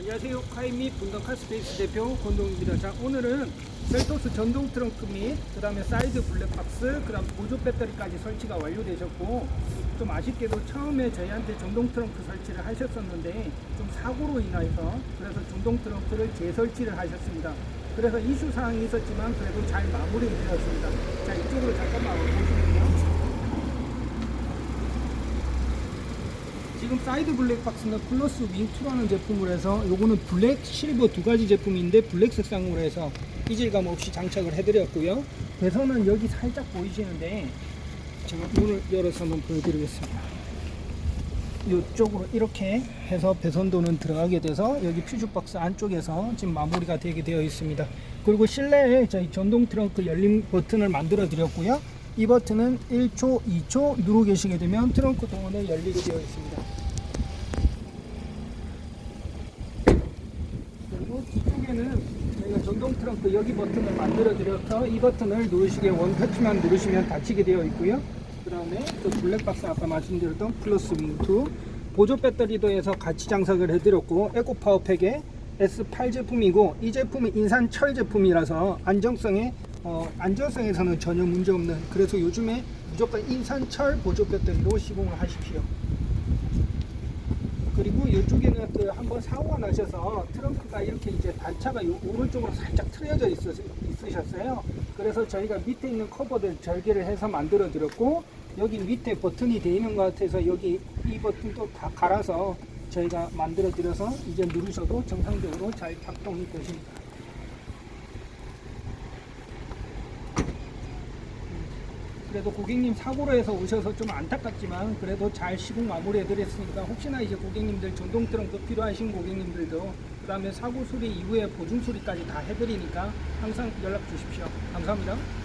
안녕하세요. 카이 및 분당 카스페이스 대표 권동입니다. 자, 오늘은 셀토스 전동 트렁크 및 그다음에 사이드 블랙박스, 그다음 보조 배터리까지 설치가 완료되셨고 좀 아쉽게도 처음에 저희한테 전동 트렁크 설치를 하셨었는데 좀 사고로 인하여서 그래서 전동 트렁크를 재설치를 하셨습니다. 그래서 이슈 사항이 있었지만 그래도 잘 마무리되었습니다. 자, 이쪽으로 잠깐만 보시면요. 지금 사이드 블랙박스는 플러스 윙2라는 제품으로 해서 요거는 블랙, 실버 두 가지 제품인데 블랙 색상으로 해서 이질감 없이 장착을 해드렸고요. 배선은 여기 살짝 보이시는데 제가 문을 열어서 한번 보여드리겠습니다. 이쪽으로 이렇게 해서 배선도는 들어가게 돼서 여기 퓨즈박스 안쪽에서 지금 마무리가 되게 되어 있습니다. 그리고 실내에 저희 전동 트렁크 열림 버튼을 만들어 드렸고요. 이 버튼은 1초, 2초 누르고 계시게 되면 트렁크 동원에 열리게 되어 있습니다. 그리고 뒤쪽에는 저희가 전동 트렁크 여기 버튼을 만들어 드려서 이 버튼을 누르시게 원터치만 누르시면 닫히게 되어 있고요. 그 다음에 또 블랙박스 아까 말씀드렸던 플러스 윙2 보조 배터리도 해서 같이 장착을 해드렸고 에코 파워팩의 S8 제품이고 이 제품은 인산 철 제품이라서 안정성에 어, 안전성에서는 전혀 문제 없는 그래서 요즘에 무조건 인산철 보조 배터리로 시공을 하십시오. 그리고 이쪽에는 그 한번 사고가 나셔서 트렁크가 이렇게 이제 단차가 요 오른쪽으로 살짝 틀어져 있, 있으셨어요. 그래서 저희가 밑에 있는 커버들 절개를 해서 만들어 드렸고 여기 밑에 버튼이 되어 있는 것 같아서 여기 이 버튼도 다 갈아서 저희가 만들어 드려서 이제 누르셔도 정상적으로 잘 작동이 되십니다. 그래도 고객님 사고로 해서 오셔서 좀 안타깝지만 그래도 잘 시공 마무리해 드렸으니까 혹시나 이제 고객님들 전동 트렁크 필요하신 고객님들도 그 다음에 사고 수리 이후에 보증 수리까지 다 해드리니까 항상 연락 주십시오. 감사합니다.